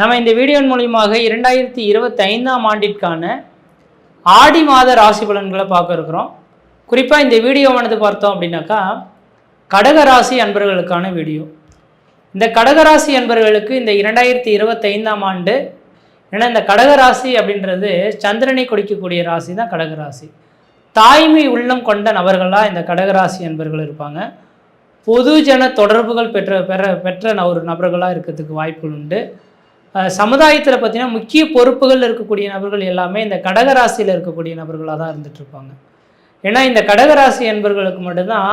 நம்ம இந்த வீடியோன் மூலியமாக இரண்டாயிரத்தி இருபத்தி ஐந்தாம் ஆண்டிற்கான ஆடி மாத ராசி பலன்களை பார்க்க இருக்கிறோம். குறிப்பாக இந்த வீடியோவானது பார்த்தோம் அப்படின்னாக்கா கடகராசி அன்பர்களுக்கான வீடியோ இந்த கடகராசி அன்பர்களுக்கு இந்த இரண்டாயிரத்தி இருபத்தைந்தாம் ஆண்டு ஏன்னா இந்த கடகராசி அப்படின்றது சந்திரனை குடிக்கக்கூடிய ராசி தான் கடகராசி தாய்மை உள்ளம் கொண்ட நபர்களாக இந்த கடகராசி அன்பர்கள் இருப்பாங்க. பொதுஜன தொடர்புகள் பெற்ற பெற பெற்ற ஒரு நபர்களாக இருக்கிறதுக்கு வாய்ப்புகள் உண்டு. சமுதாயத்தில் பார்த்தீங்கன்னா முக்கிய பொறுப்புகள் இருக்கக்கூடிய நபர்கள் எல்லாமே இந்த கடகராசியில் இருக்கக்கூடிய நபர்களாக தான் இருந்துகிட்ருப்பாங்க ஏன்னா இந்த கடகராசி என்பர்களுக்கு மட்டும்தான்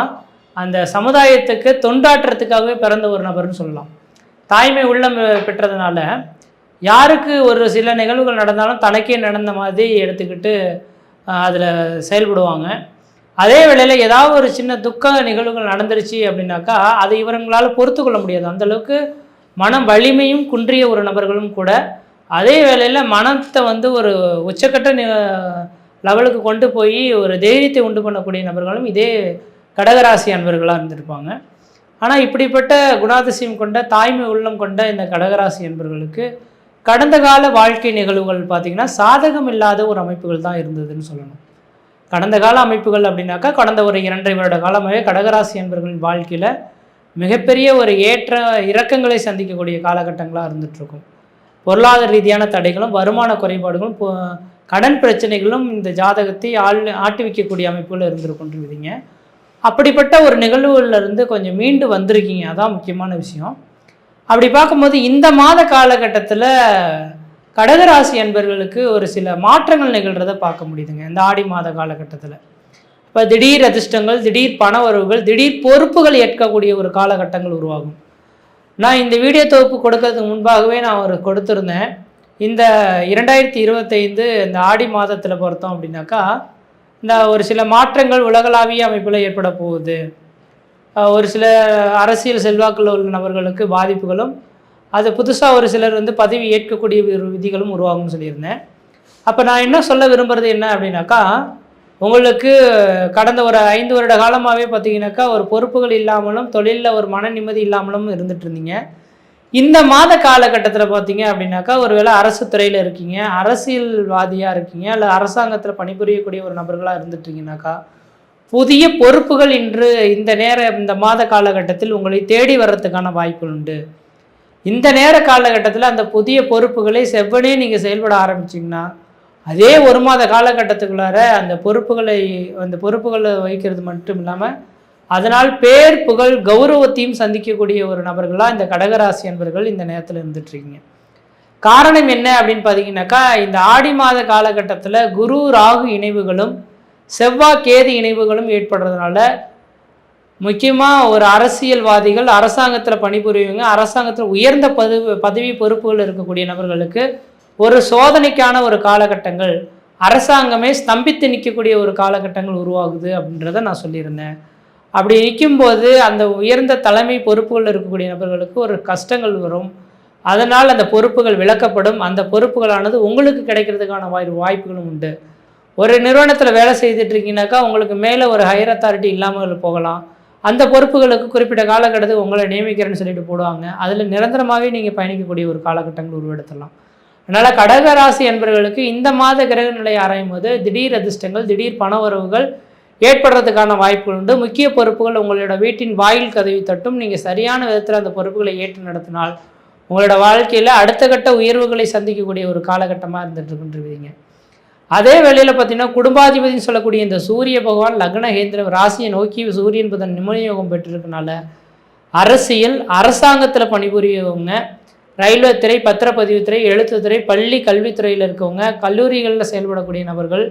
அந்த சமுதாயத்துக்கு தொண்டாற்றத்துக்காகவே பிறந்த ஒரு நபர்னு சொல்லலாம். தாய்மை உள்ளம் பெற்றதுனால யாருக்கு ஒரு சில நிகழ்வுகள் நடந்தாலும் தனக்கே நடந்த மாதிரி எடுத்துக்கிட்டு அதில் செயல்படுவாங்க. அதே வேளையில் ஏதாவது ஒரு சின்ன துக்க நிகழ்வுகள் நடந்துருச்சு அப்படின்னாக்கா அதை இவங்களால் பொறுத்து கொள்ள முடியாது அந்தளவுக்கு மனம் வலிமையும் குன்றிய ஒரு நபர்களும் கூட அதே வேளையில் மனத்தை வந்து ஒரு உச்சக்கட்ட நி- லெவலுக்கு கொண்டு போய் ஒரு தைரியத்தை உண்டு பண்ணக்கூடிய நபர்களும் இதே கடகராசி அன்பர்களாக இருந்திருப்பாங்க. ஆனால் இப்படிப்பட்ட குணாதிசயம் கொண்ட தாய்மை உள்ளம் கொண்ட இந்த கடகராசி அன்பர்களுக்கு கடந்த கால வாழ்க்கை நிகழ்வுகள் பார்த்திங்கன்னா சாதகம் இல்லாத ஒரு அமைப்புகள் தான் இருந்ததுன்னு சொல்லணும். கடந்த கால அமைப்புகள் அப்படின்னாக்கா கடந்த ஒரு இரண்டரை வருட காலமாகவே கடகராசி என்பர்களின் வாழ்க்கையில் மிகப்பெரிய ஒரு ஏற்ற இறக்கங்களை சந்திக்கக்கூடிய காலகட்டங்களாக இருந்துகிட்ருக்கும் பொருளாதார ரீதியான தடைகளும் வருமான குறைபாடுகளும் கடன் பிரச்சனைகளும் இந்த ஜாதகத்தை ஆள் ஆட்டி வைக்கக்கூடிய அமைப்புகள் இருந்திருக்குன்றீங்க. அப்படிப்பட்ட ஒரு நிகழ்வுகளிலிருந்து இருந்து கொஞ்சம் மீண்டு வந்திருக்கீங்க. அதான் முக்கியமான விஷயம். அப்படி பார்க்கும்போது இந்த மாத காலகட்டத்தில் கடகராசி அன்பர்களுக்கு ஒரு சில மாற்றங்கள் நிகழ்கிறத பார்க்க முடியுதுங்க. இந்த ஆடி மாத காலகட்டத்தில். இப்போ திடீர் அதிர்ஷ்டங்கள் திடீர் பண வரவுகள் திடீர் பொறுப்புகள் ஏற்கக்கூடிய ஒரு காலகட்டங்கள் உருவாகும். நான் இந்த வீடியோ தொகுப்பு கொடுக்கறதுக்கு முன்பாகவே நான் ஒரு கொடுத்துருந்தேன். இந்த இரண்டாயிரத்தி இருபத்தைந்து இந்த ஆடி மாதத்தில் பொறுத்தோம் அப்படின்னாக்கா இந்த ஒரு சில மாற்றங்கள் உலகளாவிய அமைப்பில் ஏற்பட போகுது. ஒரு சில அரசியல் செல்வாக்கில் உள்ள நபர்களுக்கு பாதிப்புகளும் அது புதுசாக ஒரு சிலர் வந்து பதவி ஏற்கக்கூடிய விதிகளும் உருவாகும்னு சொல்லியிருந்தேன். அப்போ நான் என்ன சொல்ல விரும்புகிறது என்ன அப்படின்னாக்கா உங்களுக்கு கடந்த ஒரு ஐந்து வருட காலமாகவே பார்த்தீங்கன்னாக்கா ஒரு பொறுப்புகள் இல்லாமலும் தொழிலில் ஒரு மன நிம்மதி இல்லாமலும் இருந்துட்டு இருந்தீங்க. இந்த மாத காலகட்டத்தில் பார்த்தீங்க அப்படின்னாக்கா ஒருவேளை அரசு துறையில் இருக்கீங்க அரசியல்வாதியாக இருக்கீங்க இல்லை அரசாங்கத்தில் பணிபுரியக்கூடிய ஒரு நபர்களாக இருந்துட்டீங்கன்னாக்கா புதிய பொறுப்புகள் இன்று இந்த நேர இந்த மாத காலகட்டத்தில் உங்களை தேடி வர்றதுக்கான வாய்ப்புகள் உண்டு. இந்த நேர காலகட்டத்தில் அந்த புதிய பொறுப்புகளை செவ்வனே நீங்கள் செயல்பட ஆரம்பிச்சிங்கன்னா அதே ஒரு மாத காலகட்டத்துக்குள்ளார அந்த பொறுப்புகளை அந்த பொறுப்புகளை வகிக்கிறது மட்டும் இல்லாமல் அதனால் பேர் புகழ் கௌரவத்தையும் சந்திக்கக்கூடிய ஒரு நபர்களாக இந்த கடகராசி என்பர்கள் இந்த நேரத்தில் இருந்துட்டுருக்கீங்க காரணம் என்ன அப்படின்னு பார்த்தீங்கன்னாக்கா இந்த ஆடி மாத காலகட்டத்தில் குரு ராகு இணைவுகளும் செவ்வாய் கேது இணைவுகளும் ஏற்படுறதுனால முக்கியமாக ஒரு அரசியல்வாதிகள் அரசாங்கத்தில் பணிபுரியுங்க அரசாங்கத்தில் உயர்ந்த பதவி பதவி பொறுப்புகள் இருக்கக்கூடிய நபர்களுக்கு ஒரு சோதனைக்கான ஒரு காலகட்டங்கள் அரசாங்கமே ஸ்தம்பித்து நிற்கக்கூடிய ஒரு காலகட்டங்கள் உருவாகுது அப்படின்றத நான் சொல்லியிருந்தேன். அப்படி நிற்கும்போது அந்த உயர்ந்த தலைமை பொறுப்புகள் இருக்கக்கூடிய நபர்களுக்கு ஒரு கஷ்டங்கள் வரும். அதனால் அந்த பொறுப்புகள் விளக்கப்படும். அந்த பொறுப்புகளானது உங்களுக்கு கிடைக்கிறதுக்கான வாய் வாய்ப்புகளும் உண்டு. ஒரு நிறுவனத்தில் வேலை செய்துட்டு இருக்கீங்கனாக்கா உங்களுக்கு மேலே ஒரு ஹையர் அத்தாரிட்டி இல்லாமல் போகலாம். அந்த பொறுப்புகளுக்கு குறிப்பிட்ட காலகட்டத்துக்கு உங்களை நியமிக்கிறேன்னு சொல்லிட்டு போடுவாங்க. அதில் நிரந்தரமாகவே நீங்கள் பயணிக்கக்கூடிய ஒரு காலகட்டங்கள் உருவெடுத்தலாம் அதனால் கடகராசி என்பவர்களுக்கு இந்த மாத கிரக நிலை ஆராயும் போது திடீர் அதிர்ஷ்டங்கள் திடீர் பண உறவுகள் ஏற்படுறதுக்கான வாய்ப்புகள் உண்டு. முக்கிய பொறுப்புகள் உங்களோட வீட்டின் வாயில் கதவி தட்டும். நீங்கள் சரியான விதத்தில் அந்த பொறுப்புகளை ஏற்று நடத்தினால் உங்களோட வாழ்க்கையில் அடுத்த கட்ட உயர்வுகளை சந்திக்கக்கூடிய ஒரு காலகட்டமாக இருந்துட்டு இருக்குன்றீங்க அதே வேளையில் பார்த்தீங்கன்னா குடும்பாதிபதினு சொல்லக்கூடிய இந்த சூரிய பகவான் லக்னஹேந்திர ராசியை நோக்கி சூரியன் புதன் நிம்மதியோகம் பெற்றிருக்கனால அரசியல் அரசாங்கத்தில் பணிபுரியவங்க ரயில்வே துறை பத்திரப்பதிவுத்துறை எழுத்துத்துறை பள்ளி கல்வித்துறையில் இருக்கவங்க கல்லூரிகளில் செயல்படக்கூடிய நபர்கள்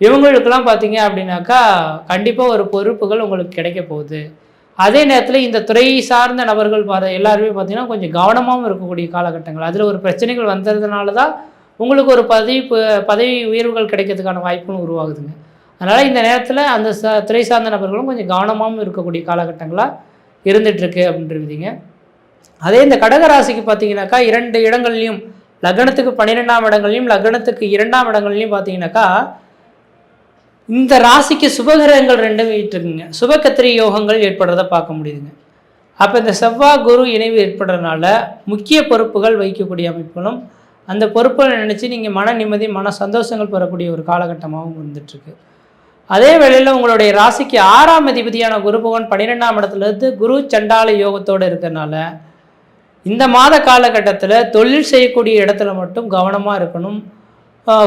இவங்களுக்கெல்லாம் பார்த்தீங்க அப்படின்னாக்கா கண்டிப்பாக ஒரு பொறுப்புகள் உங்களுக்கு கிடைக்க போகுது. அதே நேரத்தில் இந்த துறை சார்ந்த நபர்கள் பாரு எல்லாருமே பார்த்தீங்கன்னா கொஞ்சம் கவனமாகவும் இருக்கக்கூடிய காலகட்டங்கள். அதில் ஒரு பிரச்சனைகள் வந்ததுனால தான் உங்களுக்கு ஒரு பதவி பதவி உயர்வுகள் கிடைக்கிறதுக்கான வாய்ப்புகளும் உருவாகுதுங்க. அதனால் இந்த நேரத்தில் அந்த துறை சார்ந்த நபர்களும் கொஞ்சம் கவனமாகவும் இருக்கக்கூடிய காலகட்டங்களாக இருந்துகிட்ருக்கு அப்படின்றதுங்க அதே இந்த கடகராசிக்கு பார்த்தீங்கன்னாக்கா இரண்டு இடங்கள்லையும் லக்னத்துக்கு பன்னிரெண்டாம் இடங்கள்லையும் லக்னத்துக்கு இரண்டாம் இடங்கள்லையும் பார்த்தீங்கன்னாக்கா இந்த ராசிக்கு சுபகிரகங்கள் ரெண்டும் இருக்குங்க சுபகத்திரி யோகங்கள் ஏற்படுறத பார்க்க முடியுதுங்க. அப்போ இந்த செவ்வாய் குரு இணைவு ஏற்படுறதுனால முக்கிய பொறுப்புகள் வைக்கக்கூடிய அமைப்புகளும் அந்த பொறுப்புகளை நினச்சி நீங்கள் மன நிம்மதி மன சந்தோஷங்கள் பெறக்கூடிய ஒரு காலகட்டமாகவும் இருந்துகிட்ருக்கு அதே வேளையில் உங்களுடைய ராசிக்கு ஆறாம் அதிபதியான குரு பகவான் பன்னிரெண்டாம் இடத்துலேருந்து குரு சண்டால யோகத்தோடு இருக்கிறனால இந்த மாத காலகட்டத்தில் தொழில் செய்யக்கூடிய இடத்துல மட்டும் கவனமாக இருக்கணும்.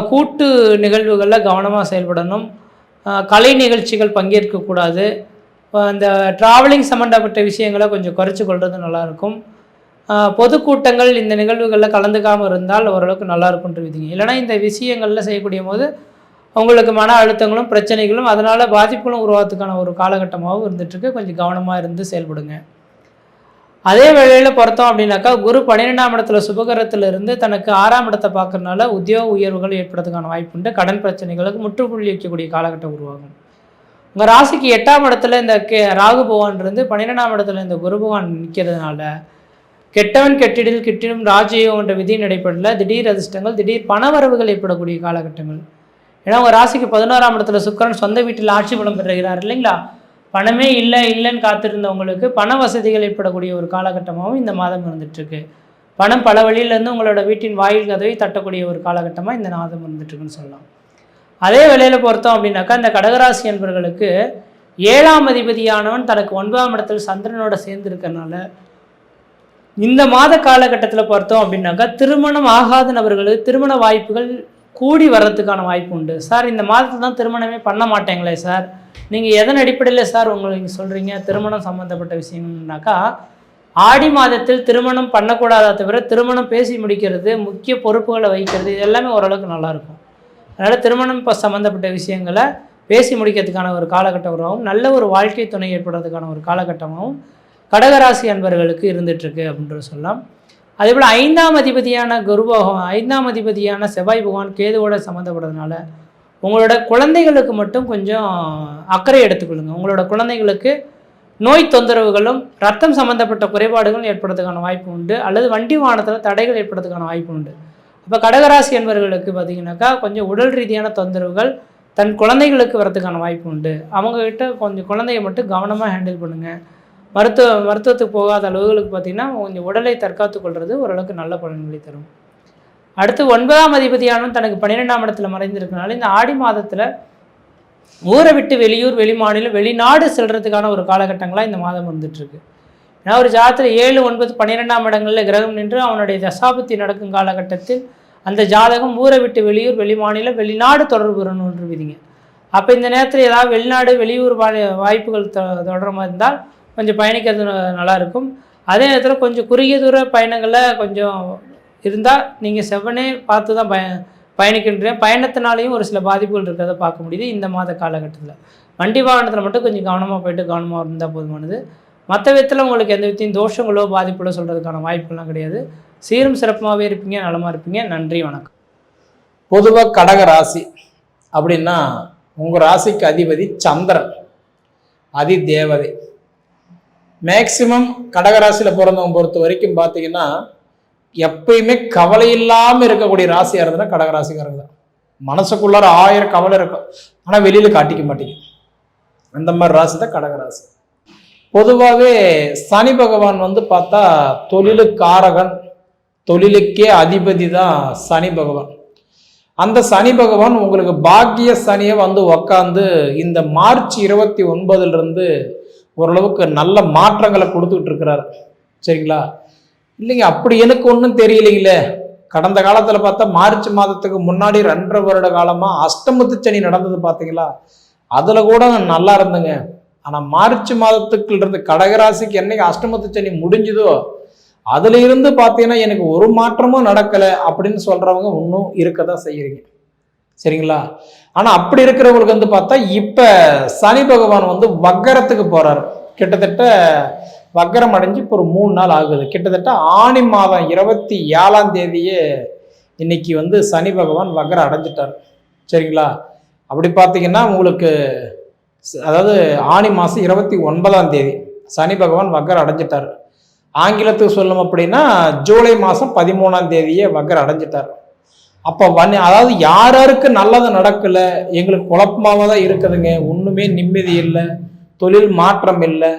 கூட்டு நிகழ்வுகளில் கவனமாக செயல்படணும். கலை நிகழ்ச்சிகள் பங்கேற்கக்கூடாது அந்த இந்த ட்ராவலிங் சம்மந்தப்பட்ட விஷயங்களை கொஞ்சம் குறைச்சி கொள்வது நல்லாயிருக்கும். பொதுக்கூட்டங்கள் இந்த நிகழ்வுகளில் கலந்துக்காமல் இருந்தால் ஓரளவுக்கு நல்லா விதிங்க இல்லைனா இந்த விஷயங்களில் செய்யக்கூடிய போது உங்களுக்கு மன அழுத்தங்களும் பிரச்சனைகளும் அதனால் பாதிப்புகளும் உருவாகிறதுக்கான ஒரு காலகட்டமாகவும் இருந்துகிட்ருக்கு கொஞ்சம் கவனமாக இருந்து செயல்படுங்க. அதே வேளையில் பார்த்தோம் அப்படின்னாக்கா குரு பன்னிரெண்டாம் இடத்துல சுபகரத்தில் இருந்து தனக்கு ஆறாம் இடத்தை பார்க்கறனால உத்தியோக உயர்வுகள் ஏற்படுறதுக்கான வாய்ப்பு உண்டு. கடன் பிரச்சனைகளுக்கு முற்றுப்புள்ளி வைக்கக்கூடிய காலகட்டம் உருவாகும். உங்கள் ராசிக்கு எட்டாம் இடத்துல இந்த கே ராகு பகவான் இருந்து பன்னிரெண்டாம் இடத்துல இந்த குரு பகவான் நிற்கிறதுனால கெட்டவன் கெட்டிடில் கிட்டிடும் ராஜயோகம் என்ற விதியின் அடிப்படையில் திடீர் அதிர்ஷ்டங்கள் திடீர் பணவரவுகள் ஏற்படக்கூடிய காலகட்டங்கள். ஏன்னா உங்கள் ராசிக்கு பதினோராம் இடத்துல சுக்கிரன் சொந்த வீட்டில் ஆட்சி பலம் பெறுகிறார் இல்லைங்களா? பணமே இல்லை இல்லைன்னு காத்திருந்தவங்களுக்கு பண வசதிகள் ஏற்படக்கூடிய ஒரு காலகட்டமாகவும் இந்த மாதம் இருந்துகிட்ருக்கு பணம் பல வழியிலேருந்து உங்களோட வீட்டின் வாயில் கதவை தட்டக்கூடிய ஒரு காலகட்டமாக இந்த மாதம் இருந்துகிட்ருக்குன்னு சொல்லலாம். அதே வேலையில் பொறுத்தோம் அப்படின்னாக்கா இந்த கடகராசி என்பவர்களுக்கு ஏழாம் அதிபதியானவன் தனக்கு ஒன்பதாம் இடத்தில் சந்திரனோட சேர்ந்து இருக்கிறனால இந்த மாத காலகட்டத்தில் பார்த்தோம் அப்படின்னாக்கா திருமணம் ஆகாத நபர்களுக்கு திருமண வாய்ப்புகள் கூடி வர்றதுக்கான வாய்ப்பு உண்டு. சார் இந்த மாதத்தில் தான் திருமணமே பண்ண மாட்டேங்களே சார். நீங்கள் எதன் அடிப்படையில் சார் உங்களுக்கு சொல்கிறீங்க திருமணம் சம்மந்தப்பட்ட விஷயம்னாக்கா ஆடி மாதத்தில் திருமணம் பண்ணக்கூடாத தவிர திருமணம் பேசி முடிக்கிறது முக்கிய பொறுப்புகளை வைக்கிறது இது எல்லாமே ஓரளவுக்கு நல்லாயிருக்கும். அதனால் திருமணம் இப்போ சம்மந்தப்பட்ட விஷயங்களை பேசி முடிக்கிறதுக்கான ஒரு காலகட்டமாகவும் நல்ல ஒரு வாழ்க்கை துணை ஏற்படுறதுக்கான ஒரு காலகட்டமாகவும் கடகராசி அன்பர்களுக்கு இருந்துகிட்ருக்கு அப்படின்றது சொல்லலாம். அதே போல் ஐந்தாம் அதிபதியான குரு பகவான் ஐந்தாம் அதிபதியான செவ்வாய் பகவான் கேதுவோட சம்மந்தப்படுறதுனால உங்களோட குழந்தைகளுக்கு மட்டும் கொஞ்சம் அக்கறை எடுத்துக்கொள்ளுங்க. உங்களோட குழந்தைகளுக்கு நோய் தொந்தரவுகளும் ரத்தம் சம்மந்தப்பட்ட குறைபாடுகளும் ஏற்படுறதுக்கான வாய்ப்பு உண்டு. அல்லது வண்டி வாகனத்தில் தடைகள் ஏற்படுறதுக்கான வாய்ப்பு உண்டு. அப்போ கடகராசி என்பவர்களுக்கு பார்த்தீங்கன்னாக்கா கொஞ்சம் உடல் ரீதியான தொந்தரவுகள் தன் குழந்தைகளுக்கு வரதுக்கான வாய்ப்பு உண்டு. அவங்கக்கிட்ட கொஞ்சம் குழந்தைய மட்டும் கவனமாக ஹேண்டில் பண்ணுங்கள் மருத்துவ மருத்துவத்துக்கு போகாத அளவுகளுக்கு பார்த்தீங்கன்னா கொஞ்சம் உடலை தற்காத்து கொள்வது ஓரளவுக்கு நல்ல பலன்களை தரும். அடுத்து ஒன்பதாம் அதிபதியானவன் தனக்கு பன்னிரெண்டாம் இடத்துல மறைந்திருக்கனால இந்த ஆடி மாதத்தில் ஊரை விட்டு வெளியூர் வெளிமாநிலம் வெளிநாடு செல்றதுக்கான ஒரு காலகட்டங்களாக இந்த மாதம் வந்துட்டுருக்கு. ஏன்னா ஒரு ஜாதத்தில் ஏழு ஒன்பது பன்னிரெண்டாம் இடங்களில் கிரகம் நின்று அவனுடைய தசாபத்தி நடக்கும் காலகட்டத்தில் அந்த ஜாதகம் ஊரை விட்டு வெளியூர் வெளிமாநிலம் வெளிநாடு தொடர்பு வரணுன்ற விதிங்க அப்போ இந்த நேரத்தில் ஏதாவது வெளிநாடு வெளியூர் வா- வாய்ப்புகள் தொ மாதிரி இருந்தால் கொஞ்சம் பயணிக்கிறது நல்லாயிருக்கும். அதே நேரத்தில் கொஞ்சம் குறுகிய தூர பயணங்களில் கொஞ்சம் இருந்தால் நீங்கள் செவ்வனே பார்த்து தான் பய பயணிக்கின்ற பயணத்தினாலேயும் ஒரு சில பாதிப்புகள் இருக்கிறத பார்க்க முடியுது இந்த மாத காலகட்டத்தில். வண்டி வாகனத்தில் மட்டும் கொஞ்சம் கவனமாக போயிட்டு கவனமாக இருந்தால் போதுமானது. மற்ற விதத்தில் உங்களுக்கு எந்த விதத்தையும் தோஷங்களோ பாதிப்புகளோ சொல்கிறதுக்கான வாய்ப்புலாம் கிடையாது. சீரும் சிறப்புமாகவே இருப்பீங்க நலமாக இருப்பீங்க. நன்றி வணக்கம். பொதுவாக கடக ராசி அப்படின்னா உங்கள் ராசிக்கு அதிபதி சந்திரன். அதி தேவதை மேக்சிமம் கடகராசியில் பிறந்தவங்க பொறுத்த வரைக்கும் பார்த்தீங்கன்னா எப்பயுமே கவலை இல்லாமல் இருக்கக்கூடிய ராசியாக இருந்ததுன்னா கடகராசிக்காரங்க தான். மனசுக்குள்ளார ஆயிரம் கவலை இருக்கும். ஆனால் வெளியில் காட்டிக்க மாட்டேங்குது அந்த மாதிரி ராசி தான் கடகராசி. பொதுவாகவே சனி பகவான் வந்து பார்த்தா தொழிலுக்காரகன் தொழிலுக்கே அதிபதி தான் சனி பகவான். அந்த சனி பகவான் உங்களுக்கு பாக்கிய சனியை வந்து உக்காந்து இந்த மார்ச் இருபத்தி ஒன்பதுலேருந்து ஓரளவுக்கு நல்ல மாற்றங்களை கொடுத்துக்கிட்டு இருக்கிறார். சரிங்களா? இல்லைங்க அப்படி எனக்கு ஒன்றும் தெரியலைங்களே கடந்த காலத்தில் பார்த்தா மார்ச் மாதத்துக்கு முன்னாடி ரெண்டரை வருட காலமாக அஷ்டமத்து சனி நடந்தது பார்த்தீங்களா? அதில் கூட நான் நல்லா இருந்தேங்க. ஆனால் மார்ச் மாதத்துக்குள்ள இருந்து கடகராசிக்கு என்னைக்கு அஷ்டமத்து சனி முடிஞ்சுதோ அதில் இருந்து பார்த்தீங்கன்னா எனக்கு ஒரு மாற்றமும் நடக்கலை அப்படின்னு சொல்கிறவங்க இன்னும் இருக்க தான் செய்கிறீங்க சரிங்களா? ஆனால் அப்படி இருக்கிறவங்களுக்கு வந்து பார்த்தா இப்போ சனி பகவான் வந்து வக்கரத்துக்கு போகிறார் கிட்டத்தட்ட வக்கரம் அடைஞ்சு இப்போ ஒரு மூணு நாள் ஆகுது. கிட்டத்தட்ட ஆணி மாதம் இருபத்தி ஏழாம் தேதியே இன்னைக்கு வந்து சனி பகவான் வக்கரம் அடைஞ்சிட்டார். சரிங்களா? அப்படி பார்த்தீங்கன்னா உங்களுக்கு அதாவது ஆணி மாதம் இருபத்தி ஒன்பதாம் தேதி சனி பகவான் வக்கரம் அடைஞ்சிட்டார். ஆங்கிலத்துக்கு சொல்லணும் அப்படின்னா ஜூலை மாதம் பதிமூணாம் தேதியே வக்கரம் அடைஞ்சிட்டார். அப்போ வன் அதாவது யார் யாருக்கு நல்லது நடக்கலை எங்களுக்கு குழப்பமாக தான் இருக்குதுங்க. ஒன்றுமே நிம்மதி இல்லை தொழில் மாற்றம் இல்லை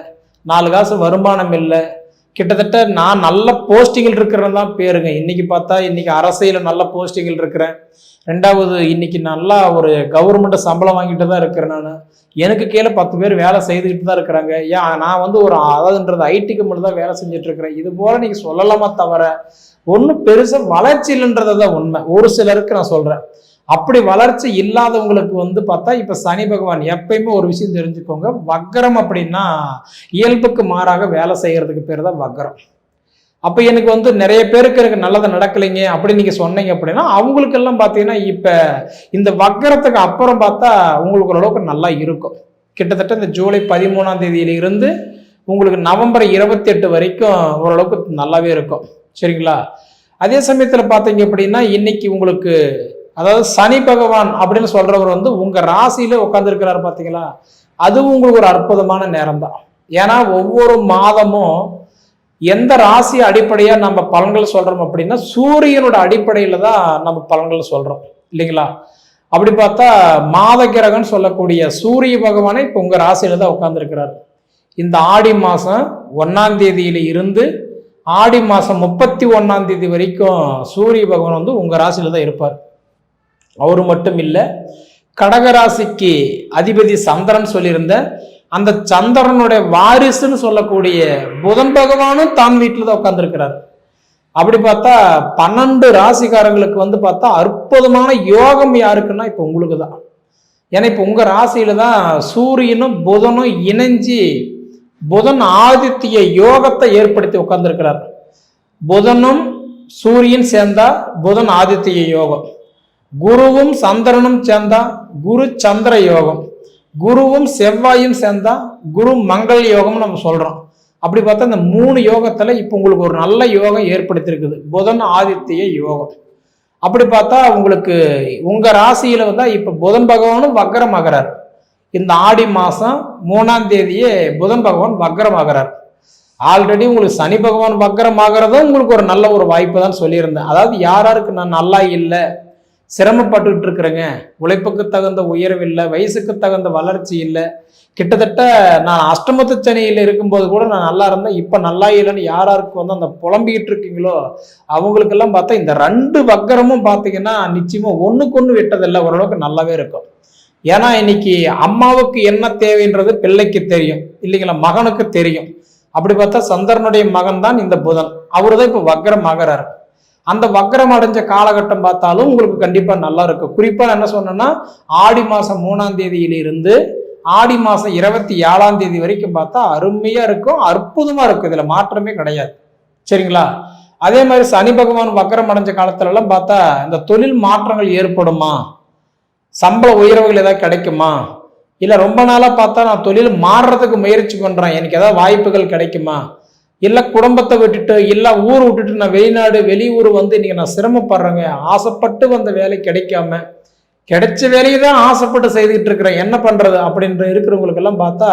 நாலு காசு வருமானம் இல்லை. கிட்டத்தட்ட நான் நல்ல போஸ்டிங்கில் இருக்கிறேன்னு தான் பேருங்க. இன்றைக்கி பார்த்தா இன்றைக்கி அரசியல நல்ல போஸ்டிங்கில் இருக்கிறேன். ரெண்டாவது இன்னைக்கு நல்லா ஒரு கவர்மெண்ட்டை சம்பளம் வாங்கிட்டு தான் இருக்கிறேன் நான். எனக்கு கீழே பத்து பேர் வேலை செய்துக்கிட்டு தான் இருக்கிறாங்க. ஏன் நான் வந்து ஒரு அதாவதுன்றது ஐடி கம்பெனி தான் வேலை செஞ்சுட்டு இருக்கிறேன். இது போல் நீங்கள் சொல்லலாமா தவிர ஒன்றும் பெருசாக வளர்ச்சி இல்லைன்றது தான் உண்மை. ஒரு சிலருக்கு நான் சொல்கிறேன் அப்படி வளர்ச்சி இல்லாதவங்களுக்கு வந்து பார்த்தா இப்போ சனி பகவான் எப்பயுமே ஒரு விஷயம் தெரிஞ்சுக்கோங்க. வக்கரம் அப்படின்னா இயல்புக்கு மாறாக வேலை செய்கிறதுக்கு பேர் தான் வக்கரம் அப்போ எனக்கு வந்து நிறைய பேருக்கு எனக்கு நல்லது நடக்கலைங்க அப்படி நீங்கள் சொன்னீங்க அப்படின்னா அவங்களுக்கெல்லாம் பார்த்தீங்கன்னா இப்போ இந்த வக்கரத்துக்கு அப்புறம் பார்த்தா உங்களுக்கு ஓரளவுக்கு நல்லா இருக்கும். கிட்டத்தட்ட இந்த ஜூலை பதிமூணாம் தேதியிலிருந்து உங்களுக்கு நவம்பர் இருபத்தி எட்டு வரைக்கும் ஓரளவுக்கு நல்லாவே இருக்கும். சரிங்களா? அதே சமயத்தில் பார்த்தீங்க அப்படின்னா இன்னைக்கு உங்களுக்கு அதாவது சனி பகவான் அப்படின்னு சொல்றவர் வந்து உங்க ராசியில உட்காந்துருக்கிறாரு பார்த்தீங்களா? அதுவும் உங்களுக்கு ஒரு அற்புதமான நேரம் தான் ஏன்னா ஒவ்வொரு மாதமும் எந்த ராசி அடிப்படையாக நம்ம பலன்கள் சொல்றோம் அப்படின்னா சூரியனோட அடிப்படையில் தான் நம்ம பலன்கள் சொல்றோம். இல்லைங்களா? அப்படி பார்த்தா மாத கிரகம்னு சொல்லக்கூடிய சூரிய பகவானை இப்போ உங்க ராசியில தான் உட்காந்துருக்கிறார் இந்த ஆடி மாதம் ஒன்னாம் தேதியில இருந்து ஆடி மாதம் முப்பத்தி ஒன்றாம் தேதி வரைக்கும் சூரிய பகவான் வந்து உங்கள் ராசியில் தான் இருப்பார். அவர் மட்டும் இல்லை கடகராசிக்கு அதிபதி சந்திரன் சொல்லியிருந்த அந்த சந்திரனுடைய வாரிசுன்னு சொல்லக்கூடிய புதன் பகவானும் தான் வீட்டில் தான் உட்காந்துருக்கிறார் அப்படி பார்த்தா பன்னெண்டு ராசிக்காரங்களுக்கு வந்து பார்த்தா அற்புதமான யோகம் யாருக்குன்னா இப்போ உங்களுக்கு தான் ஏன்னா இப்போ உங்கள் ராசியில் தான் சூரியனும் புதனும் இணைஞ்சு புதன் ஆதித்ய யோகத்தை ஏற்படுத்தி உட்கார்ந்துருக்கிறார். புதனும் சூரியன் சேர்ந்தா புதன் ஆதித்ய யோகம். குருவும் சந்திரனும் சேர்ந்தா குரு சந்திர யோகம். குருவும் செவ்வாயும் சேர்ந்தா குரு மங்கள் யோகம்னு நம்ம சொல்றோம். அப்படி பார்த்தா இந்த மூணு யோகத்துல இப்போ உங்களுக்கு ஒரு நல்ல யோகம் ஏற்படுத்தியிருக்குது புதன் ஆதித்ய யோகம். அப்படி பார்த்தா உங்களுக்கு உங்க ராசியில வந்தா இப்ப புதன் பகவானும் வக்கரம் ஆகிறார் இந்த ஆடி மாதம் மூணாம் தேதியே புதன் பகவான் வக்கரமாகிறார். ஆல்ரெடி உங்களுக்கு சனி பகவான் வக்கரமாகிறதும் உங்களுக்கு ஒரு நல்ல ஒரு வாய்ப்பு தான் சொல்லியிருந்தேன். அதாவது யார் யாருக்கு நான் நல்லா இல்லை சிரமப்பட்டுக்கிட்டு இருக்கிறேங்க உழைப்புக்கு தகுந்த உயர்வு இல்லை வயசுக்கு தகுந்த வளர்ச்சி இல்லை கிட்டத்தட்ட நான் அஷ்டமத்து சனியில் இருக்கும்போது கூட நான் நல்லா இருந்தேன். இப்போ நல்லா இல்லைன்னு யார் யாருக்கு வந்து அந்த புலம்பிக்கிட்டு இருக்கீங்களோ அவங்களுக்கெல்லாம் பார்த்தா இந்த ரெண்டு வக்கரமும் பார்த்தீங்கன்னா நிச்சயமாக ஒன்றுக்கு ஒன்று விட்டதில்லை. ஓரளவுக்கு நல்லாவே இருக்கும். ஏன்னா இன்னைக்கு அம்மாவுக்கு என்ன தேவைன்றது பிள்ளைக்கு தெரியும். இல்லைங்களா மகனுக்கு தெரியும். அப்படி பார்த்தா சந்திரனுடைய மகன் தான் இந்த புதன். அவரு தான் இப்போ வக்ரம் ஆகிறாரு அந்த வக்ரம் அடைஞ்ச காலகட்டம் பார்த்தாலும் உங்களுக்கு கண்டிப்பாக நல்லா இருக்கும். குறிப்பாக என்ன சொன்னேன்னா ஆடி மாதம் மூணாம் தேதியிலிருந்து ஆடி மாதம் இருபத்தி ஏழாம் தேதி வரைக்கும் பார்த்தா அருமையாக இருக்கும் அற்புதமாக இருக்கும். இதில் மாற்றமே கிடையாது. சரிங்களா? அதே மாதிரி சனி பகவான் வக்ரம் அடைஞ்ச காலத்துலலாம் பார்த்தா இந்த தொழில் மாற்றங்கள் ஏற்படுமா? சம்பள உயர்வுகள் ஏதாவது கிடைக்குமா? இல்லை ரொம்ப நாளாக பார்த்தா நான் தொழில் மாறுறதுக்கு முயற்சி பண்ணுறேன் எனக்கு ஏதாவது வாய்ப்புகள் கிடைக்குமா? இல்லை குடும்பத்தை விட்டுட்டு இல்லை ஊர் விட்டுட்டு நான் வெளிநாடு வெளியூர் வந்து இன்றைக்கி நான் சிரமப்படுறேங்க. ஆசைப்பட்டு வந்த வேலை கிடைக்காம கிடைச்ச வேலையை தான் ஆசைப்பட்டு செய்துக்கிட்டு இருக்கிறேன். என்ன பண்ணுறது அப்படின்ற இருக்கிறவங்களுக்கெல்லாம் பார்த்தா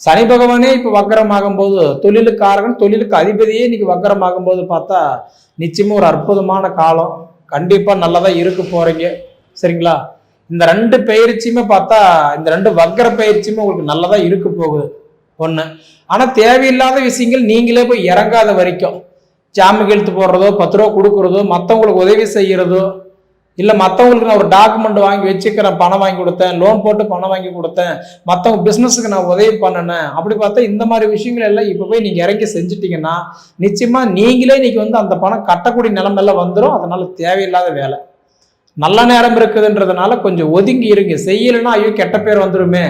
சனி பகவானே இப்போ வக்கரமாகும் போது தொழிலுக்காரகன் தொழிலுக்கு அதிபதியே இன்னைக்கு வக்கரமாகும் போது பார்த்தா நிச்சயமாக ஒரு அற்புதமான காலம். கண்டிப்பாக நல்லதாக இருக்க போகிறீங்க சரிங்களா? இந்த ரெண்டு பயிற்சியுமே பார்த்தா இந்த ரெண்டு வக்கர பயிற்சியுமே உங்களுக்கு நல்லதா இருக்க போகுது. ஒண்ணு. ஆனா தேவையில்லாத விஷயங்கள் நீங்களே போய் இறங்காத வரைக்கும். ஜாமீன் கையெழுத்து போடுறதோ பத்து ரூபா கொடுக்குறதோ மற்றவங்களுக்கு உதவி செய்யறதோ இல்லை மற்றவங்களுக்கு நான் ஒரு டாக்குமெண்ட் வாங்கி வச்சுக்கிறேன் பணம் வாங்கி கொடுத்தேன் லோன் போட்டு பணம் வாங்கி கொடுத்தேன் மற்றவங்க பிஸ்னஸுக்கு நான் உதவி பண்ணினேன் அப்படி பார்த்தா இந்த மாதிரி விஷயங்கள் எல்லாம் இப்போ போய் நீங்கள் இறங்கி செஞ்சிட்டிங்கன்னா நிச்சயமாக நீங்களே இன்னைக்கு வந்து அந்த பணம் கட்டக்கூடிய நிலைமையெல்லாம் வந்துடும் அதனால தேவையில்லாத வேலை. நல்ல நேரம் இருக்குதுன்றதுனால கொஞ்சம் ஒதுங்கி இருங்க. செய்யலைன்னா ஐயோ கெட்ட பேர் வந்துருமே.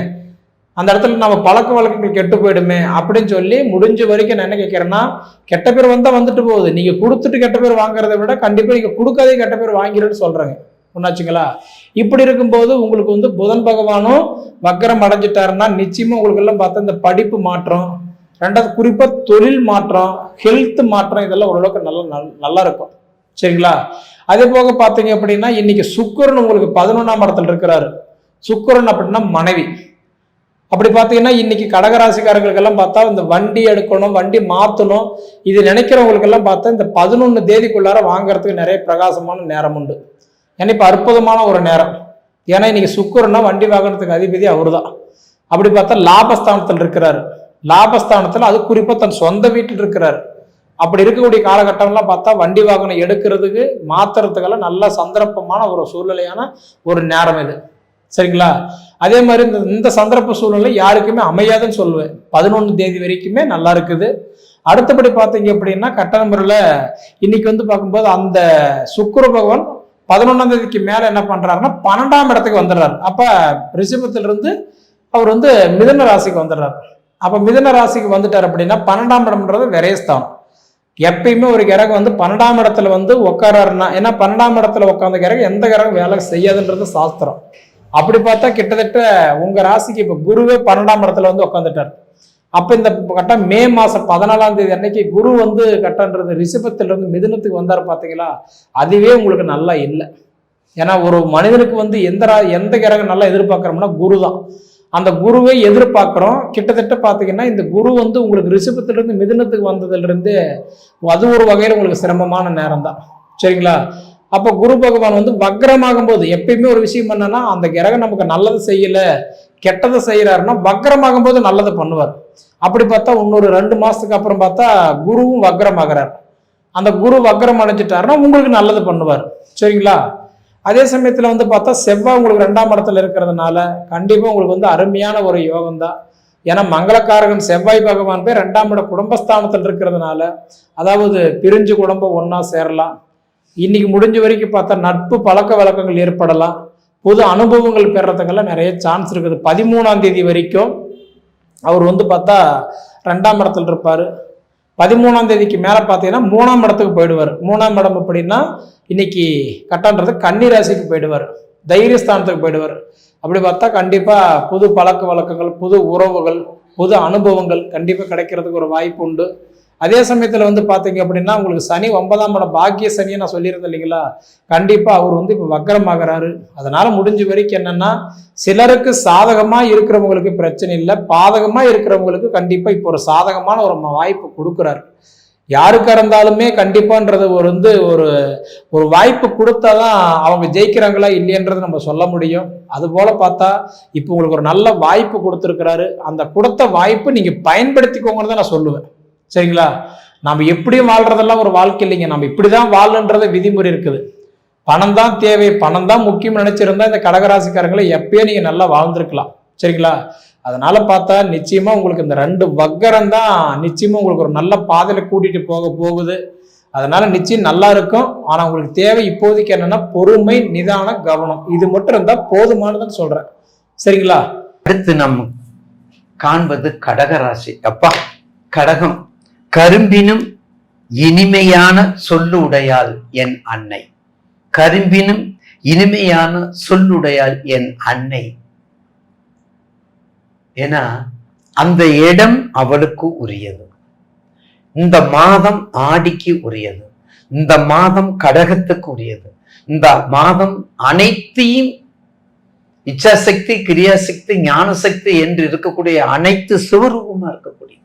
அந்த இடத்துல நம்ம பழக்க வழக்கங்கள் கெட்டு போயிடுமே அப்படின்னு சொல்லி முடிஞ்ச வரைக்கும் நான் என்ன கேட்குறேன்னா கெட்ட பேர் வந்தால் வந்துட்டு போகுது. நீங்கள் கொடுத்துட்டு கெட்ட பேர் வாங்குறதை விட கண்டிப்பாக நீங்கள் கொடுக்காதே கெட்ட பேர் வாங்கிடுன்னு சொல்கிறேங்க ஒன்றாச்சுங்களா இப்படி இருக்கும்போது உங்களுக்கு வந்து புதன் பகவானும் வக்கரம் அடைஞ்சிட்டாருன்னா நிச்சயமாக உங்களுக்கு எல்லாம் பார்த்தா இந்த படிப்பு மாற்றம் ரெண்டாவது குறிப்பாக தொழில் மாற்றம் ஹெல்த் மாற்றம் இதெல்லாம் ஓரளவுக்கு நல்லா நல்- நல்லா இருக்கும். சரிங்களா? அதே போக பார்த்தீங்க அப்படின்னா இன்னைக்கு சுக்கரன் உங்களுக்கு பதினொன்றாம் இடத்துல இருக்கிறாரு. சுக்கரன் அப்படின்னா மனைவி. அப்படி பார்த்தீங்கன்னா இன்னைக்கு கடகராசிக்காரர்களுக்கெல்லாம் பார்த்தா இந்த வண்டி எடுக்கணும் வண்டி மாற்றணும் இது நினைக்கிறவங்களுக்கெல்லாம் பார்த்தா இந்த பதினொன்று தேதிக்குள்ளார வாங்குறதுக்கு நிறைய பிரகாசமான நேரம் உண்டு. ஏன்னா இப்போ அற்புதமான ஒரு நேரம். ஏன்னா இன்னைக்கு சுக்கரன்னா வண்டி வாங்குறதுக்கு அதிபதி அவர் தான் அப்படி பார்த்தா லாபஸ்தானத்தில் இருக்கிறாரு. லாபஸ்தானத்தில் அது குறிப்பாக தன் சொந்த வீட்டில் இருக்கிறார். அப்படி இருக்கக்கூடிய காலகட்டம்லாம் பார்த்தா வண்டி வாகனம் எடுக்கிறதுக்கு மாத்துறதுக்கெல்லாம் நல்ல சந்தர்ப்பமான ஒரு சூழ்நிலையான ஒரு நேரம் இது. சரிங்களா? அதே மாதிரி இந்த இந்த சந்தர்ப்ப சூழ்நிலை யாருக்குமே அமையாதுன்னு சொல்லுவேன். பதினொன்று தேதி வரைக்குமே நல்லா இருக்குது. அடுத்தபடி பார்த்தீங்க அப்படின்னா கட்ட நம்பரில் இன்னைக்கு வந்து பார்க்கும்போது அந்த சுக்கிர பகவான் பதினொன்றாம் தேதிக்கு மேலே என்ன பண்ணுறாருன்னா பன்னெண்டாம் இடத்துக்கு வந்துடுறாரு. அப்போ ரிஷபத்திலிருந்து அவர் வந்து மிதன ராசிக்கு வந்துடுறாரு. அப்போ மிதன ராசிக்கு வந்துட்டார் அப்படின்னா பன்னெண்டாம் இடம்ன்றது விரயஸ்தானம். எப்பயுமே ஒரு கிரகம் வந்து பன்னெண்டாம் இடத்துல வந்து உட்காராருன்னா ஏன்னா பன்னெண்டாம் இடத்துல உட்காந்த கிரகம் எந்த கிரகம் வேலை செய்யாதுன்றது சாஸ்திரம். அப்படி பார்த்தா கிட்டத்தட்ட உங்கள் ராசிக்கு இப்போ குருவே பன்னெண்டாம் இடத்துல வந்து உட்காந்துட்டார் அப்போ இந்த கட்டம் மே மாதம் பதினாலாம் தேதி அன்னைக்கு குரு வந்து கட்டன்றது ரிஷபத்திலிருந்து மிதுனத்துக்கு வந்தார் பார்த்தீங்களா அதுவே உங்களுக்கு நல்லா இல்லை. ஏன்னா ஒரு மனிதனுக்கு வந்து எந்த ரா எந்த கிரகம் நல்லா எதிர்பார்க்குறோம்னா குரு தான் அந்த குருவை எதிர்பார்க்குறோம். கிட்டத்தட்ட பார்த்தீங்கன்னா இந்த குரு வந்து உங்களுக்கு ரிஷபத்திலிருந்து மிதுனத்துக்கு வந்ததுலேருந்து அது ஒரு வகையில் உங்களுக்கு சிரமமான நேரம் தான் சரிங்களா? அப்போ குரு பகவான் வந்து வக்ரமாகும் போது எப்பயுமே ஒரு விஷயம் என்னன்னா அந்த கிரகம் நமக்கு நல்லது செய்யலை கெட்டதை செய்கிறாருன்னா வக்ரமாகும் போது நல்லதை பண்ணுவார். அப்படி பார்த்தா இன்னொரு ரெண்டு மாதத்துக்கு அப்புறம் பார்த்தா குருவும் வக்ரமாகிறார். அந்த குரு வக்ரம் அடைஞ்சிட்டாருன்னா உங்களுக்கு நல்லது பண்ணுவார். சரிங்களா? அதே சமயத்தில் வந்து பார்த்தா செவ்வாய் உங்களுக்கு ரெண்டாம் இடத்துல இருக்கிறதுனால கண்டிப்பாக உங்களுக்கு வந்து அருமையான ஒரு யோகம் தான் ஏன்னா மங்களக்காரகன் செவ்வாய் பகவான் போய் ரெண்டாம் இட குடும்பஸ்தானத்தில் இருக்கிறதுனால அதாவது பிரிஞ்சு குடும்பம் ஒன்றா சேரலாம். இன்னைக்கு முடிஞ்ச வரைக்கும் பார்த்தா நட்பு பழக்க வழக்கங்கள் ஏற்படலாம். புது அனுபவங்கள் பெறத்துக்கெல்லாம் நிறைய சான்ஸ் இருக்குது. பதிமூணாம் தேதி வரைக்கும் அவர் வந்து பார்த்தா ரெண்டாம் இடத்துல இருப்பார். பதிமூணாம் தேதிக்கு மேலே பார்த்தீங்கன்னா மூணாம் இடத்துக்கு போயிடுவார். மூணாம் இடம் அப்படின்னா இன்னைக்கு கட்டன்றது கன்னி ராசிக்கு போயிடுவார். தைரியஸ்தானத்துக்கு போயிடுவார். அப்படி பார்த்தா கண்டிப்பாக புது பழக்க வழக்கங்கள் புது உறவுகள் புது அனுபவங்கள் கண்டிப்பாக கிடைக்கிறதுக்கு ஒரு வாய்ப்பு உண்டு. அதே சமயத்தில் வந்து பார்த்தீங்க அப்படின்னா உங்களுக்கு சனி ஒன்பதாம் இடம் பாக்கிய சனியை நான் சொல்லியிருந்தேன் இல்லைங்களா? கண்டிப்பாக அவர் வந்து இப்போ வக்கரமாகறாரு. அதனால் முடிஞ்ச வரைக்கும் என்னென்னா சிலருக்கு சாதகமாக இருக்கிறவங்களுக்கு பிரச்சனை இல்லை. பாதகமாக இருக்கிறவங்களுக்கு கண்டிப்பாக இப்போ ஒரு சாதகமான ஒரு வாய்ப்பு கொடுக்குறாரு. யாருக்காக இருந்தாலுமே கண்டிப்பான்றது ஒரு வந்து ஒரு ஒரு வாய்ப்பு கொடுத்தா தான் அவங்க ஜெயிக்கிறாங்களா இல்லையன்றது நம்ம சொல்ல முடியும். அதுபோல் பார்த்தா இப்போ உங்களுக்கு ஒரு நல்ல வாய்ப்பு கொடுத்துருக்கிறாரு. அந்த கொடுத்த வாய்ப்பு நீங்கள் பயன்படுத்திக்கோங்கன்னு தான் நான் சொல்லுவேன். சரிங்களா? நம்ம எப்படியும் வாழ்றதெல்லாம் ஒரு வாழ்க்கை இல்லைங்க. நம்ம இப்படிதான் வாழன்றத விதிமுறை இருக்குது. பணம் தான் தேவை. பணம் தான் முக்கியம் நினைச்சிருந்தா இந்த கடகராசிக்காரங்களை எப்பயோ நீங்க நல்லா வாழ்ந்திருக்கலாம். சரிங்களா? அதனால பார்த்தா நிச்சயமா உங்களுக்கு இந்த ரெண்டு வக்கரம் தான் நிச்சயமா உங்களுக்கு ஒரு நல்ல பாதையில கூட்டிட்டு போக போகுது. அதனால நிச்சயம் நல்லா இருக்கும். ஆனா உங்களுக்கு தேவை இப்போதைக்கு என்னன்னா பொறுமை நிதான கவனம். இது மட்டும் இருந்தா போதுமானதுன்னு சொல்றேன். சரிங்களா? அடுத்து நம்ம காண்பது கடகராசி. அப்பா கடகம். கரும்பினும் இனிமையான சொல்லுடையாள் என் அன்னை. கரும்பினும் இனிமையான சொல்லுடையாள் என் அன்னை. ஏன்னா அந்த இடம் அவளுக்கு உரியது. இந்த மாதம் ஆடிக்கு உரியது. இந்த மாதம் கடகத்துக்கு உரியது. இந்த மாதம் அனைத்தையும் இச்சாசக்தி கிரியாசக்தி ஞானசக்தி என்று இருக்கக்கூடிய அனைத்து சுவரூபமா இருக்கக்கூடிய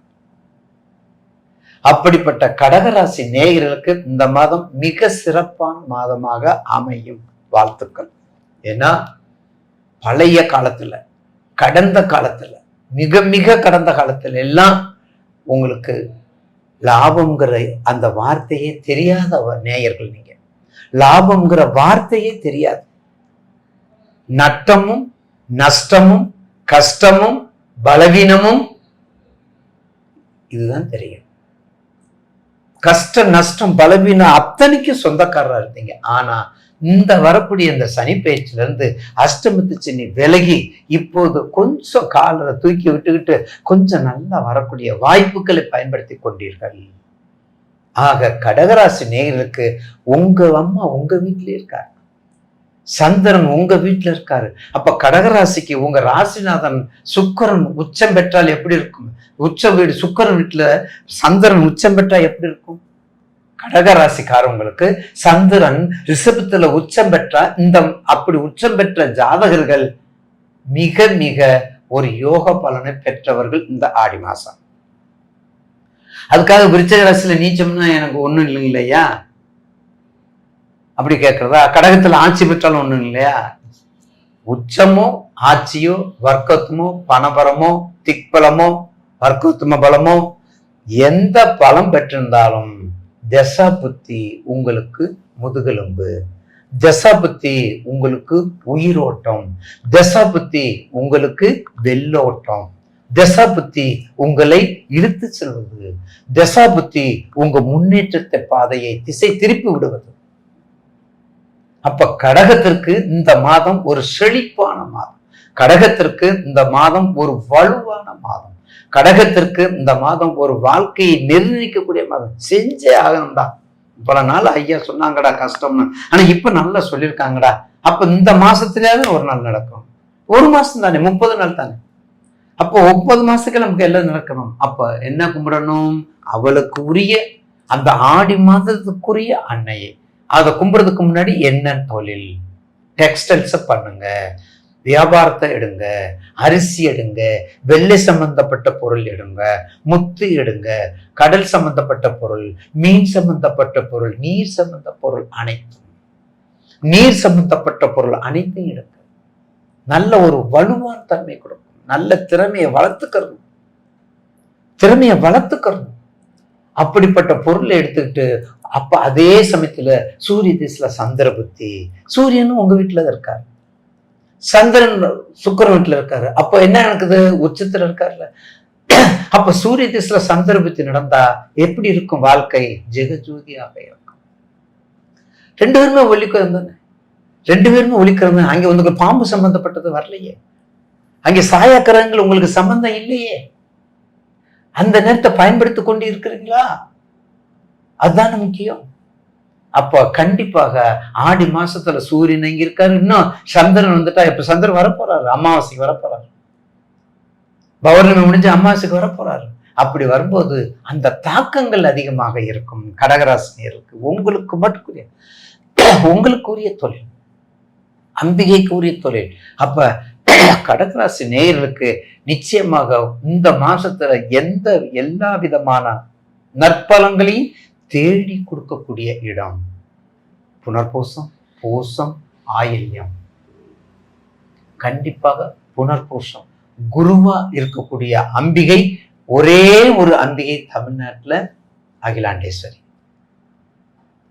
அப்படிப்பட்ட கடகராசி நேயர்களுக்கு இந்த மாதம் மிக சிறப்பான மாதமாக அமையும் வாழ்த்துக்கள். ஏன்னா பழைய காலத்துல கடந்த காலத்துல மிக மிக கடந்த காலத்துல எல்லாம் உங்களுக்கு லாபம்ங்கிற அந்த வார்த்தையே தெரியாத நேயர்கள் நீங்க. லாபம்ங்கிற வார்த்தையே தெரியாது. நட்டமும் நஷ்டமும் கஷ்டமும் பலவீனமும் இதுதான் தெரியும். கஷ்ட நஷ்டம் பலவீனம் அத்தனைக்கும் சொந்தக்காரராக இருந்தீங்க. ஆனா இந்த வரக்கூடிய இந்த சனி பயிற்சியில இருந்து அஷ்டமத்து சனி விலகி இப்போது கொஞ்சம் காலரை தூக்கி விட்டுக்கிட்டு கொஞ்சம் நல்லா வரக்கூடிய வாய்ப்புகளை பயன்படுத்தி கொண்டீர்கள். ஆக கடகராசி நேயர்களுக்கு உங்க அம்மா உங்க வீட்டிலே இருக்காரு. சந்திரன் உங்க வீட்டுல இருக்காரு. அப்ப கடகராசிக்கு உங்க ராசிநாதன் சுக்கிரன் உச்சம் பெற்றால் எப்படி இருக்கும்? உச்ச வீடு சுக்கிரன் வீட்டுல சந்திரன் உச்சம் பெற்றால் எப்படி இருக்கும்? கடகராசிக்காரவங்களுக்கு சந்திரன் ரிஷபத்துல உச்சம் பெற்ற இந்த அப்படி உச்சம் பெற்ற ஜாதகர்கள் மிக மிக ஒரு யோக பலனை பெற்றவர்கள் இந்த ஆடி மாசம். அதுக்காக விருச்சக ராசியில நீச்சம்னா எனக்கு ஒண்ணும் இல்லைங்க இல்லையா? அப்படி கேட்கறதா கடகத்தில் ஆட்சி பெற்றாலும் ஒன்றும் இல்லையா? உச்சமோ ஆட்சியோ வர்க்கத்துமோ பணபலமோ திக்பலமோ வர்க்கத்தும பலமோ எந்த பலம் பெற்றிருந்தாலும் தசா புத்தி உங்களுக்கு முதுகெலும்பு. தசா புத்தி உங்களுக்கு உயிரோட்டம். தசா புத்தி உங்களுக்கு வெள்ளோட்டம். தசா புத்தி உங்களை இழுத்து செல்வது. தசா புத்தி உங்க முன்னேற்றத்தை பாதையை திசை திருப்பி விடுவது. அப்ப கடகத்திற்கு இந்த மாதம் ஒரு செழிப்பான மாதம். கடகத்திற்கு இந்த மாதம் ஒரு வலுவான மாதம். கடகத்திற்கு இந்த மாதம் ஒரு வாழ்க்கையை நிர்ணயிக்கக்கூடிய மாதம். செஞ்சே ஆகணும்டா. பல நாள் ஐயா சொன்னாங்கடா கஷ்டம்னு. ஆனா இப்ப நல்லா சொல்லியிருக்காங்கடா. அப்ப இந்த மாசத்துலயாவது ஒரு நாள் நடக்கும். ஒரு மாசம் தானே முப்பது நாள் தானே. அப்போ ஒன்பது மாசத்துக்கு நமக்கு எல்லாம் நடக்கணும். அப்ப என்ன கும்பிடணும்? அவளுக்கு உரிய அந்த ஆடி மாதத்துக்குரிய அன்னையை. அதை கும்பிட்றதுக்கு முன்னாடி என்ன தொழில்? டெக்ஸ்டைல்ஸை பண்ணுங்க. வியாபாரத்தை எடுங்க. அரிசி எடுங்க. வெள்ளை சம்பந்தப்பட்ட பொருள் எடுங்க. முத்து எடுங்க. கடல் சம்பந்தப்பட்ட பொருள் மீன் சம்பந்தப்பட்ட பொருள் நீர் சம்பந்த பொருள் அனைத்தும். நீர் சம்பந்தப்பட்ட பொருள் அனைத்தையும் எடுங்க. நல்ல ஒரு வலுவான தன்மை கொடுக்கும். நல்ல திறமையை வளர்த்துக்கணும் திறமையை வளர்த்துக்கணும் அப்படிப்பட்ட பொருளை எடுத்துக்கிட்டு அப்ப அதே சமயத்துல சூரிய திசையில சந்திர புத்தி சூரியனும் உங்க வீட்டுல தான் இருக்காரு. சந்திரன் சுக்கரன் வீட்டுல இருக்காரு. அப்ப என்ன நடக்குது? உச்சத்துல இருக்காருல்ல. அப்ப சூரிய திசையில சந்திர புத்தி நடந்தா எப்படி இருக்கும் வாழ்க்கை? ஜெகஜோதியாக இருக்கும். ரெண்டு பேருமே ஒலிக்கிறது தானே ரெண்டு பேருமே ஒலிக்கிறது அங்கே அங்க பாம்பு சம்பந்தப்பட்டது வரலையே. அங்கே சாயக்கிரகங்கள் உங்களுக்கு சம்பந்தம் இல்லையே. அந்த நேரத்தை பயன்படுத்தி கொண்டு இருக்கிறீங்களா அதுதானே முக்கியம். அப்போ கண்டிப்பாக ஆடி மாசத்துல சூரியன் இங்க இருக்காரு இன்னும் சந்திரன் வந்துட்டா இப்ப சந்திரன் வரப்போறாரு. அமாவாசைக்கு வரப்போறாரு. பௌர்ணமி முடிஞ்சு அமாவாசைக்கு வரப்போறாரு. அப்படி வரும்போது அந்த தாக்கங்கள் அதிகமாக இருக்கும். கடகராசினியருக்கு உங்களுக்கு மட்டுக்குரிய உங்களுக்குரிய தொழில். அம்பிகைக்குரிய தொழில். அப்ப கடகராசி நேயர்களுக்கு நிச்சயமாக இந்த மாசத்துல எந்த எல்லா விதமான நற்பலங்களையும் தேடி கொடுக்கக்கூடிய இடம். புனர்பூசம் பூசம் ஆயில்யம். கண்டிப்பாக புனர்பூசம் குருவா இருக்கக்கூடிய அம்பிகை ஒரே ஒரு அம்பிகை தமிழ்நாட்டில் அகிலாண்டேஸ்வரி.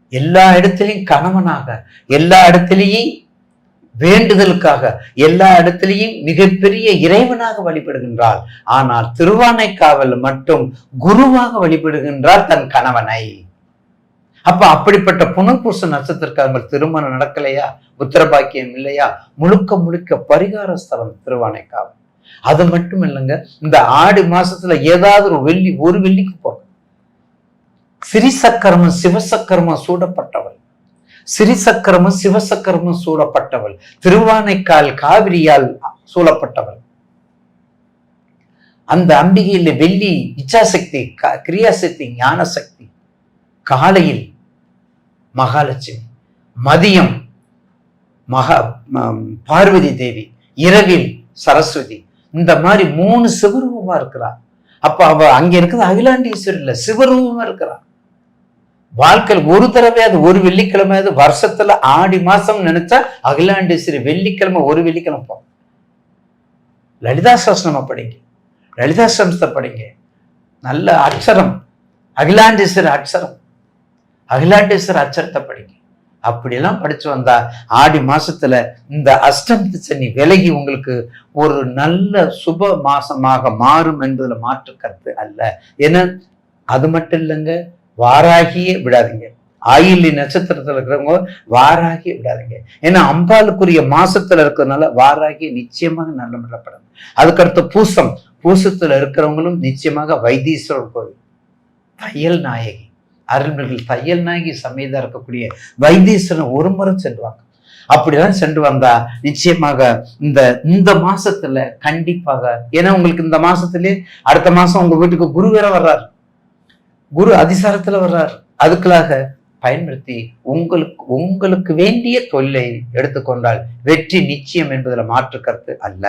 எல்லா இடத்துலையும் கணவனாக எல்லா இடத்துலையும் வேண்டுதலுக்காக எல்லா இடத்திலையும் மிகப்பெரிய இறைவனாக வழிபடுகின்றாள். ஆனால் திருவானைக்காவல் மட்டும் குருவாக வழிபடுகின்றார் தன் கணவனை. அப்ப அப்படிப்பட்ட புனர்பூச நட்சத்திரக்காரங்கள் திருமணம் நடக்கலையா? உத்தரபாக்கியம் இல்லையா? முழுக்க முழுக்க பரிகார ஸ்தலம் திருவானைக்காவல். அது மட்டும் இல்லைங்க இந்த ஆடி மாசத்துல ஏதாவது ஒரு வெள்ளி ஒரு வெள்ளிக்கு போகும் சிறிசக்கரமும் சிவசக்கரமும் சூடப்பட்டவள். சிறிசக்கரமும் சிவசக்கரமும் சூடப்பட்டவள். திருவானைக்கால் காவிரியால் சூழப்பட்டவள். அந்த அம்பிகையில் வெள்ளி இச்சாசக்தி க- கிரியாசக்தி ஞானசக்தி காலையில் மகாலட்சுமி. மதியம் மகா ம- பார்வதி தேவி. இரவில் சரஸ்வதி. இந்த மாதிரி மூணு சிவரூபமா இருக்கிறா. அப்ப அவ அங்க இருக்கிறது அகிலாண்டீஸ்வரர் இல்ல சிவரூபமா இருக்கிறா. வாழ்க்கையில் ஒரு தடவையாவது ஒரு வெள்ளிக்கிழமையாவது வருஷத்துல ஆடி மாசம் நினைச்சா அகிலாண்டேஸ்வரி வெள்ளிக்கிழமை ஒரு வெள்ளிக்கிழமை போ லலிதா சாஸ்திரம படிங்க. லலிதா சம்ஸ்தை படிங்க. நல்ல அக்ஷரம் அகிலாண்டேஸ்வரி அக்ஷரம் அகிலாண்டேஸ்வரர் அச்சரத்தை படிங்க அப்படிலாம் படிச்சு வந்தா ஆடி மாசத்துல இந்த அஷ்டமத்து சனி விலகி உங்களுக்கு ஒரு நல்ல சுப மாசமாக மாறும் என்பதுல மாற்று கருத்து அல்ல. ஏன்னா அது மட்டும் இல்லைங்க வாராகியே விடாதீங்க. ஆயில்லி நட்சத்திரத்துல இருக்கிறவங்க வாராகி விடாதீங்க. ஏன்னா அம்பாளுக்குரிய மாசத்துல இருக்கிறதுனால வாராகி நிச்சயமாக நல்ல முறைப்படும் அதுக்கடுத்து பூசம். பூசத்துல இருக்கிறவங்களும் நிச்சயமாக வைத்தீஸ்வரர் கோவில். தையல் நாயகி. அருள்மிகு தையல்நாயகி சமேதா இருக்கக்கூடிய வைத்தீஸ்வரன் ஒரு முறை சென்றுவாங்க அப்படிதான் சென்று வந்தா நிச்சயமாக இந்த இந்த மாசத்துல கண்டிப்பாக ஏன்னா உங்களுக்கு இந்த மாசத்திலே அடுத்த மாசம் உங்க வீட்டுக்கு குரு வேற வர்றார். குரு அதிசாரத்துல வர்றார். அதுக்களாக பயன்படுத்தி உங்களுக்கு உங்களுக்கு வேண்டிய தொழிலை எடுத்துக்கொண்டால் வெற்றி நிச்சயம் என்பதுல மாற்று கருத்து அல்ல.